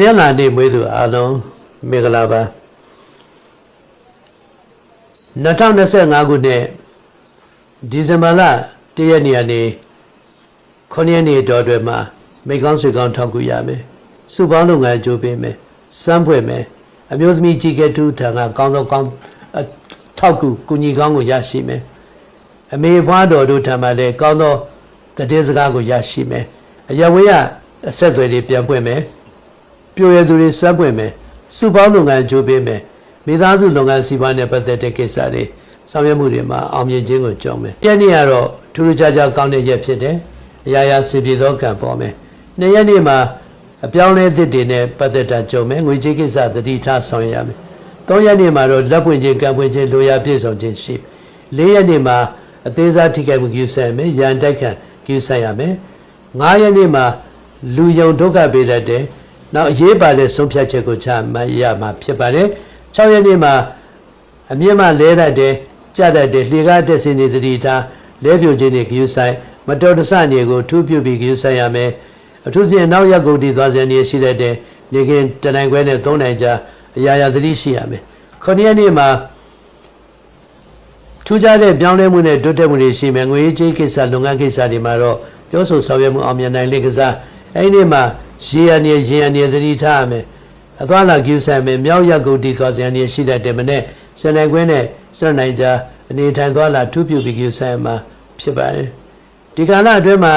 နင်္လာနေ့မွေးသူအားလုံးမင်္ဂလာပါ2025ခုနှစ်ဒီဇင်ဘာလ1ရက်နေ့ကနေ9ရက်နေ့တော်အတွင်းမှာမိကောင်းဆွေကောင်းထောက်ကူရမယ်စုပေါင်းလုပ်ငန်းအကျိုးပေးမယ်စမ်းဖွဲ့မယ်အမျိုးသမီးကြီးကဲတူထံကကောင်းသောကောင်းအထောက်ကူကုညီကောင်းကိုရရှိမယ်အမေဘွားတော်တို့ထံမှလည်းကောင်းသောတည်စကားကိုရရှိမယ်အယဝေယအဆက်အသွယ်တွေပြန်ပွင့်မယ် ပြိုရသူတွေစမ်းပွင့်မယ်စုပေါင်းလုပ်ငန်းအကျိုးပေးမယ်မိသားစုလုပ်ငန်းစီးပွားနဲ့ပတ်သက်တဲ့ကိစ္စတွေဆောင်ရွက်မှုတွေမှာအောင်မြင်ခြင်းကိုကြုံမယ်။ရက်နေ့ကတော့ထူးထူးခြားခြားကောင်းတဲ့ရက်ဖြစ်တယ်။အရာရာစီပြေသောကံပေါ်မယ်။နှစ်ရက်နေ့မှာအပြောင်းလဲသစ်တွေနဲ့ပတ်သက်တာကြုံမယ်။ငွေကြေးကိစ္စသတိထားဆောင်ရွက်ရမယ်။သုံးရက်နေ့မှာတော့လက်ပွင့်ခြင်းကံပွင့်ခြင်းလိုရာပြည့်စုံခြင်းရှိမယ်။လေးရက်နေ့မှာအသေးစားထိခိုက်မှုကိစ္စရမယ်။ရန်တိုက်ခံကိစ္စရမယ်။ငါးရက်နေ့မှာလူယုံဒုက္ခပေးတတ်တယ်။ နောက်အရေးပါတဲ့ဆုံးဖြတ်ချက်ကိုချမှတ်ရမှာဖြစ်ပါတယ်။6ရက်နေ့မှာအမြင့်မှလဲတတ်တယ်ကြတတ်တယ်လှေကားတက်စင်နေတတိထားလဲပြိုခြင်းတွေဂယုဆိုင်မတော်တဆနေကိုထူးပြုပြီးဂယုဆိုင်ရမယ်အထူးဖြင့်နောက်ရက်ကုန်တည်သွားစဉ်နေရှိတတ်တယ်နေခင်တနိုင်ခွဲနဲ့၃နိုင်ကြာအရာရာသတိရှိရမယ်ခုနှစ်ရက်နေ့မှာထူးခြားတဲ့ပြောင်းလဲမှုနဲ့တိုးတက်မှုတွေရှိမယ်ငွေကြေးကိစ္စလုပ်ငန်းကိစ္စတွေမှာတော့ပြောဆိုဆောင်ရွက်မှုအောင်မြင်နိုင်လိမ့်ကစားအဲ့ဒီမှာ ရေရနေရေရနေသတိထားရမယ်အသွားလာကျူးဆန်မယ်မြောက်ရက်ကုန်တည်သွားစဉ်နေရှိတတ်တယ်မနဲ့စနေခွင်းနဲ့စရနိုင်ကြားအနေထိုင်သွားလာထူးပြူပြီးကျူးဆန်မှာဖြစ်ပါတယ်ဒီကာလအတွင်းမှာ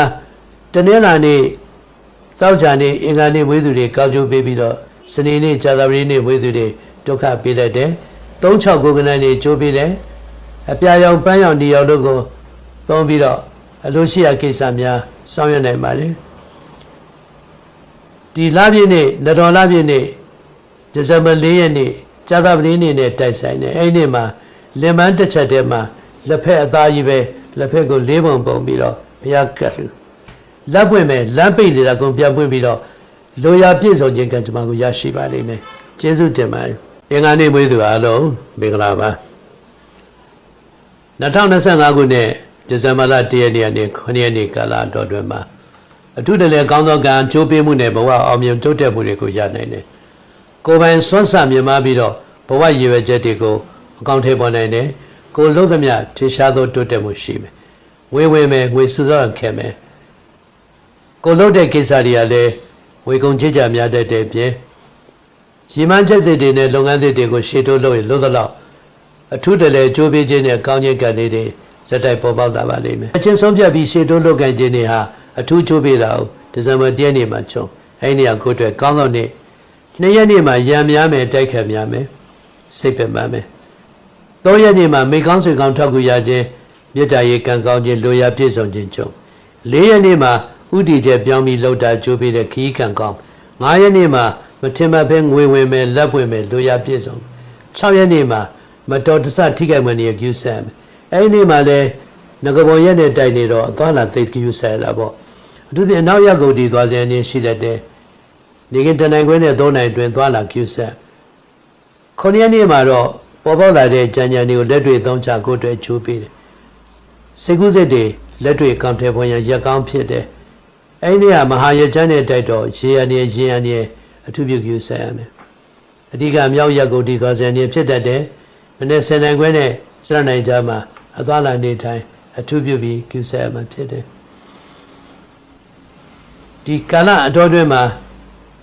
တနင်္လာနေ့တောက်ကြနေ့အင်္ဂါနေ့ဝေးသူတွေကောက်ကျိုးပေးပြီးတော့စနေနေ့ကြာသပတေးနေ့ဝေးသူတွေဒုက္ခပေးတတ်တယ်36ကိုကနန်းနေ့ကျိုးပေးတယ်အပြာရောင်ပန်းရောင်ဒီရောင်တို့ကိုသုံးပြီးတော့အလိုရှိရာကိစ္စများဆောင်ရွက်နိုင်ပါတယ် ဒီလပြည့်နေ့နတော်လပြည့်နေ့ဒီဇင်ဘာ4ရက်နေ့ကြာသပတေးနေ့နဲ့တိုက်ဆိုင်တယ်အဲ့ဒီနေ့မှာလင်မန်းတစ်ချက်တည်းမှာလက်ဖက်အသားကြီးပဲလက်ဖက်ကိုလေးပုံပုံပြီးတော့ဘုရားကတ်လူလက်ပွင့်မဲ့လမ်းပိတ်နေတာကုန်ပြန်ပွင့်ပြီးတော့လိုရာပြည့်စုံခြင်းကံကြမ္မာကိုရရှိပါလိမ့်မယ်ကျေးဇူးတင်ပါတယ်အင်္ဂါနေ့မွေးသူအားလုံးမင်္ဂလာပါ2025ခုနှစ်ဒီဇင်ဘာလ1ရက်နေ့ကနေ9ရက်နေ့ကာလတော်တွင်မှာ အထူးတလဲကောင်းသောကံကြိုးပေးမှုနဲ့ဘဝအောင်မြင်တိုးတက်မှုတွေကိုရနိုင်တယ်ကိုယ်ပိုင်စွမ်းဆမြင်မပြီးတော့ဘဝရည်ရွယ်ချက်တွေကိုအကောင့်ထဲပေါ်နိုင်တယ်ကိုလုံးသမျှထေရှားသောတိုးတက်မှုရှိမယ်ဝေဝေမယ်ငွေစုစောခဲမယ်ကိုလုံးတဲ့ကိစ္စတွေကလည်းဝေကုန်ချစ်ကြများတတ်တဲ့ပြင်ရီမန်းချက်တွေနဲ့လုပ်ငန်းတွေကိုရှေ့တိုးလုပ်ရင်လို့တော့အထူးတလဲကြိုးပေးခြင်းနဲ့ကောင်းခြင်းကံလေးတွေစက်တိုက်ပေါ်ပေါက်လာပါလိမ့်မယ်အချင်းဆုံးဖြတ်ပြီးရှေ့တိုးလုပ်ကံခြင်းတွေဟာ အထူးကြိုးပေးတာကိုဒီဇင်ဘာ10ရက်နေ့မှာချုံအဲ့ဒီနေရာကိုအတွက်ကောင်းသောနေ့နှစ်ရက်နေ့မှာရံများမယ်တိုက်ခတ်များမယ်စိတ်ပင်ပန်းမယ်သုံးရက်နေ့မှာမိကောင်းဆွေကောင်းထောက်ကူရခြင်းမေတ္တာရေးကံကောင်းခြင်းလိုရာပြည့်စုံခြင်းကြုံလေးရက်နေ့မှာဥတီချက်ပြောင်းပြီးလှုပ်တာကြိုးပေးတဲ့ခီးကံကောင်းငါးရက်နေ့မှာမထင်မှတ်ဘဲငွေဝင်မယ်လက်ပွင့်မယ်လိုရာပြည့်စုံ6ရက်နေ့မှာမတော်တဆထိခိုက်မှနေကျူးဆန်မယ်အဲ့ဒီနေ့မှာလည်း ငကဘောရက်နဲ့တိုက်နေတော့အသွားလာသိကျူးဆန်လာပေါ့အထူးဖြင့်နောက်ရက်ကုန်ဒီသွားစရာနေရှိတတ်တယ်နေကင်တနိုင်ခွဲနဲ့၃နိုင်တွင်သွားလာကျူးဆန်ခုနှစ်ရက်နေ့မှာတော့ပေါ်ပေါက်လာတဲ့ကြံကြံတွေကိုလက်တွေသုံးချကိုအတွက်ချိုးပေးတယ်စေကုသစ်တွေလက်တွေကောင်ထဲပေါ်ရန်ရက်ကောင်းဖြစ်တယ်အဲ့ဒီကမဟာရကျမ်းနဲ့တိုက်တော့ရေရနေရေရနေအထူးပြုကျူးဆန်ရမယ်အဓိကမြောက်ရက်ကိုဒီသွားစရာနေဖြစ်တတ်တယ်မနေ့စနေခွဲနဲ့စရနိုင်ကြမှာအသွားလာနေထိုင် အထူးပြုပြီးကျူးဆန်ရမှာဖြစ်တယ်ဒီကာလအတော်တွင်မှာ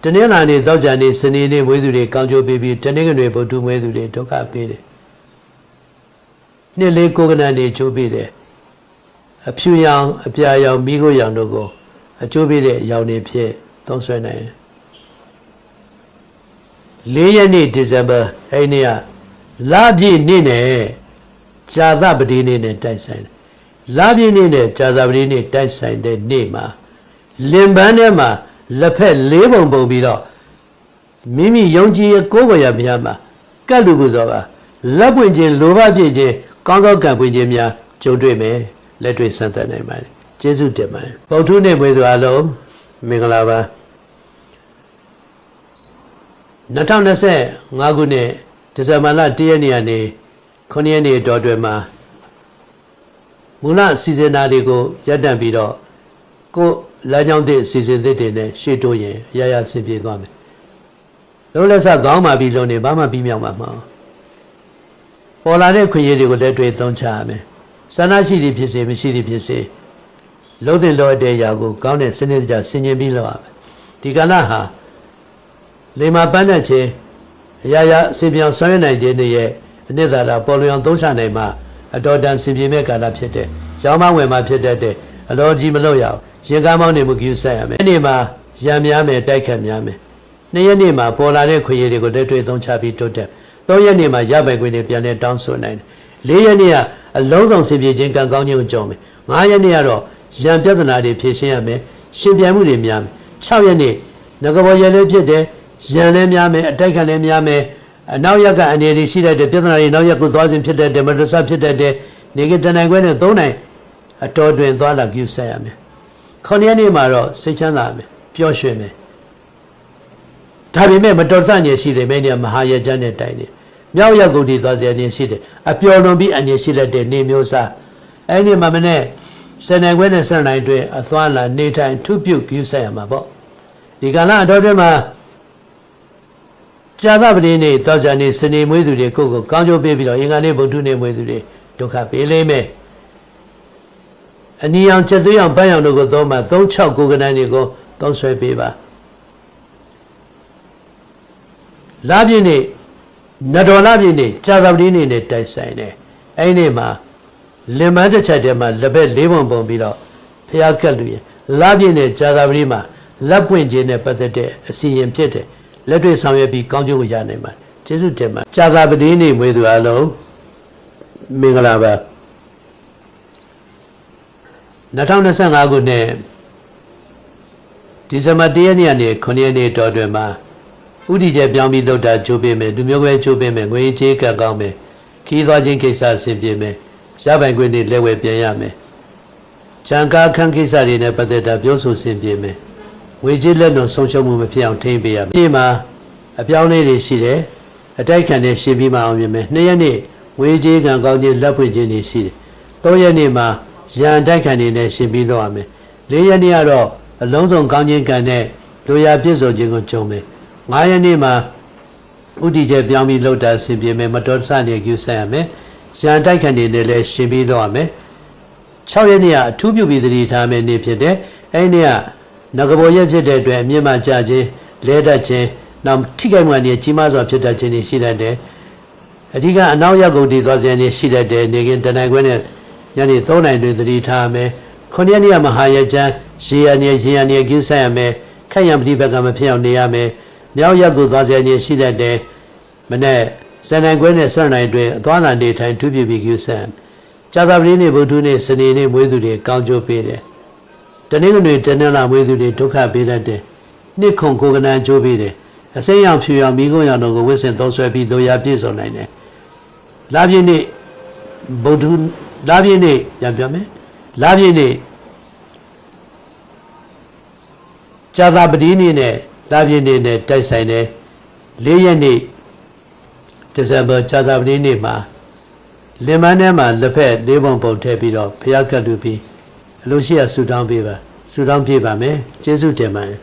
တနင်္လာနေ့သောကြာနေ့စနေနေ့မွေးသူတွေကောင်းကျိုးပေးပြီးတနင်္ဂနွေဗုဒ္ဓမွေးသူတွေဒုက္ခပေးတယ်နှစ်လေးကိုကနန်နေကျိုးပေးတယ်အဖြူရောင်အပြာရောင်မိခိုးရောင်တို့ကိုအကျိုးပေးတဲ့အရောင်တွေဖြစ်သုံးဆွဲနိုင်တယ်၄ရက်နေ့ဒီဇင်ဘာအဲ့ဒီနေ့ကလပြည့်နေ့နဲ့ဇာသပတိနေ့နဲ့တိုက်ဆိုင်တယ် လပြည့်နေ့နဲ့ဇာသပတိနေ့တိုက်ဆိုင်တဲ့နေ့မှာလင်ပန်းထဲမှာလက်ဖက်လေးပုံပုံပြီးတော့မိမိယုံကြည်ရကိုယ်ကိုယ်ရဘုရားမှာကတ်လူပူဇော်ပါလက်ပွင့်ခြင်းလိုဘပြည့်ခြင်းကောင်းသောကံပွင့်ခြင်းများကြုံတွေ့မယ်လက်တွေ့ဆန်းသက်နိုင်ပါတယ်ကျေးဇူးတင်ပါတယ်ဗုဒ္ဓနေ့မွေးသူအလုံးမင်္ဂလာပါ2025ခုနှစ်ဒီဇင်ဘာလ1ရက်နေ့ကနေ9ရက်နေ့တော်တွင်မှာ မူလစီစဉ်တာတွေကိုရပ်တန့်ပြီးတော့ကိုလမ်းကြောင်းသစ်စီစဉ်သစ်တွေနဲ့ရှေ့တိုးရင်ရရဆင်ပြေသွားမယ်လုံးလက်ဆက်ခေါင်းမာပြီးလုံးနေဘာမှပြီးမြောက်မှာမဟုတ်ပေါ်လာတဲ့ခွင့်ရည်တွေကိုလက်တွေ့သုံးချရမယ်ဆန္ဒရှိသည်ဖြစ်စေမရှိသည်ဖြစ်စေလုံးတဲ့လောတဲ့အရာကိုကောင်းတဲ့စနစ်တကျဆင်ခြင်ပြီးလုပ်ရမယ်ဒီကလာဟာလေမာပန်းတဲ့ခြင်းအရာရာအစီပြောင်ဆွမ်းရနိုင်ခြင်းတွေရဲ့အနှစ်သာရပေါ်လျောင်သုံးချနိုင်မှ အတော်တန်စင်ပြေမဲ့ကာလဖြစ်တဲ့ရောင်းမဝင်မှာဖြစ်တဲ့အလောကြီးမလို့ရအောင်ရင်ကားမောင်းနေမှုကူးဆက်ရမယ်ဒီနေ့မှာရံများမယ်တိုက်ခတ်များမယ်နေ့ရက်နေ့မှာပေါ်လာတဲ့ခွေရည်တွေကိုလက်တွေ့သုံးချပြီးတိုးတက်သုံးရက်နေ့မှာရပိုင်ခွင့်တွေပြန်လဲတောင်းဆိုနိုင်တယ်လေးရက်နေ့ကအလုံးစုံစင်ပြေခြင်းကံကောင်းခြင်းကိုကြုံမယ်ငါးရက်နေ့ကတော့ရံပြဿနာတွေဖြေရှင်းရမယ်ရှင်ပြန်မှုတွေများမယ်6ရက်နေ့ငကဘောရက်လေးဖြစ်တယ်ရံလည်းများမယ်အတိုက်ခံလည်းများမယ်အ နောက်ရက်ကအနေတွေရှိတတ်တယ်ပြဿနာတွေနောက်ရက်ကိုသွားစဉ်ဖြစ်တတ်တယ်မတဆဖြစ်တတ်တယ်နေကတန်နိုင်ခွဲနဲ့သုံးနိုင်အတော်တွင်သွားလာကြည့်ဆက်ရမယ်ခုနှစ်ရက်နေမှာတော့စိတ်ချမ်းသာမယ်ပျော်ရွှင်မယ်ဒါပေမဲ့မတော်ဆညေရှိတယ်မင်းကမဟာရကြနဲ့တိုင်တယ်မြောက်ရက်ကုန်ဒီသွားစရာနေရှိတယ်အပျော်လွန်ပြီးအနေရှိတတ်တယ်နေမျိုးစားအဲ့ဒီမှာမနဲ့စနေခွဲနဲ့စနေတိုင်းတွင်အသွာလာနေထိုင်ထုပြုတ်ကြည့်ဆက်ရမှာပေါ့ဒီကလာအတော်တွင်မှာ ဇာသပတိနေ့တောဇာနေ့စနေမွေးသူတွေကိုယ့်ကိုကောင်းကျိုးပေးပြီးတော့အင်္ဂါနေ့ဗုဒ္ဓနေ့မွေးသူတွေဒုက္ခပေးလိမ့်မယ်အနီအောင်ချက်သွေးအောင်ပန်းအောင်တို့ကိုသုံးမှာ36ကိုကနန်းတွေကိုသုံးဆွဲပေးပါလာပြည့်နေ့နတော်လာပြည့်နေ့ဇာသပတိနေ့နဲ့တိုက်ဆိုင်တယ်အဲ့ဒီနေ့မှာလင်မန်းတစ်ချက်တည်းမှာလက်ဘက်လေးပုံပုံပြီးတော့ဖျားကက်လူရင်လာပြည့်နေ့ဇာသပတိမှာလက်ပွင့်ခြင်းနဲ့ပတ်သက်တဲ့အစီရင်ဖြစ်တယ် လက်တွေ့ဆောင်ရွက်ပြီးကောင်းကျိုးကိုရနိုင်ပါတယ်ကျေးဇူးတင်ပါဇာသပတိနေ့မွေးသူအလုံးမင်္ဂလာပါ2025ခုနှစ်ဒီဇင်ဘာ1ရက်နေ့ကနေ9ရက်နေ့တော်တွင်မှာဥတီကျပြောင်းပြီးလောက်တာကြိုးပေးမယ်လူမျိုးပဲကြိုးပေးမယ်ငွေချေးကပ်ကောင်းမယ်ခီးသွားခြင်းကိစ္စဆင်ပြေမယ်ရပိုင်ခွင့်တွေလက်ဝဲပြန်ရမယ်ဂျန်ကာခန်းကိစ္စတွေနဲ့ပတ်သက်တာပြောဆိုဆင်ပြေမယ် ငွေကြေးလက်လွန်ဆုံးရှုံးမှုမဖြစ်အောင်ထိန်းပေးရမယ်ဒီမှာအပြောင်းအလဲတွေရှိတယ်အတိုက်ခံတဲ့ရှင်ပြီးမှအောင်မြင်မယ်နှစ်ရက်နေ့ငွေကြေးကံကောင်းခြင်းလက်ဖွင့်ခြင်းတွေရှိတယ်သုံးရက်နေ့မှာရန်တိုက်ခံနေနဲ့ရှင်ပြီးတော့ရမယ်လေးရက်နေ့ကတော့အလုံးစုံကောင်းခြင်းကံနဲ့လူရပြည့်စုံခြင်းကိုကြုံမယ်ငါးရက်နေ့မှာဥတီကျပြောင်းပြီးလှုပ်တာဆင်ပြေမယ်မတော်တဆနေကျူဆက်ရမယ်ရန်တိုက်ခံနေနဲ့လည်းရှင်ပြီးတော့ရမယ်6ရက်နေ့ကအထူးပြုပြီးသတိထားမယ်နေ့ဖြစ်တယ်အဲ့ဒီနေ့က ငကဘောရက်ဖြစ်တဲ့အတွက်အမြင့်မှကြခြင်းလဲတတ်ခြင်းနောက်ထိခိုက်မှန်နေကြီးမားစွာဖြစ်တတ်ခြင်းတွေရှိတတ်တယ်အဓိကအနောက်ရက်ကုန်တည်သွားစဉ်နေရှိတတ်တယ်နေကင်တနိုင်ခွဲနဲ့ညနေ3နိုင်တွင်သတိထားမယ်ခုနှစ်ရက်နေ့ကမဟာရကျမ်းရေရနေရေရနေကိစ္စရမယ်ခက်ရံပฏิဘက်ကမဖြစ်အောင်နေရမယ်မြောက်ရက်ကိုသွားစဉ်နေရှိတတ်တယ်မနေ့စံနိုင်ခွဲနဲ့စံနိုင်တွင်အသွားလာနေထိုင်ထူးပြပြီးကိစ္စရကြာသပတေးနေ့ဗုဒ္ဓနေ့စနေနေ့မွေးသူတွေကောင်းကျိုးပေးတယ် တနင်္ဂနွေတနင်္လာမွေးသူတွေဒုက္ခပေးတတ်တယ်နှစ်ခုကိုကနန်ကျိုးပေးတယ်အစိမ်းရောင်ဖြူရောင်မိကုံရောင်တို့ကိုဝစ်စင်သုံးဆွဲပြီးလိုရာပြည့်စုံနိုင်တယ်လာပြည့်နေ့ဗုဒ္ဓလာပြည့်နေ့ပြန်ပြောမယ်လာပြည့်နေ့ဇာတာပတိနေ့နဲ့လာပြည့်နေ့နဲ့တိုက်ဆိုင်တယ်၄ရက်နေ့ဒီဇင်ဘာဇာတာပတိနေ့မှာလင်မန်းထဲမှာလက်ဖက်လေးပုံပုံထည့်ပြီးတော့ဖျားကတ်လူပြီး အလို့ရှိရဆူတောင်းပေးပါဆူတောင်းပြပါမယ်ကျေးဇူးတင်ပါတယ်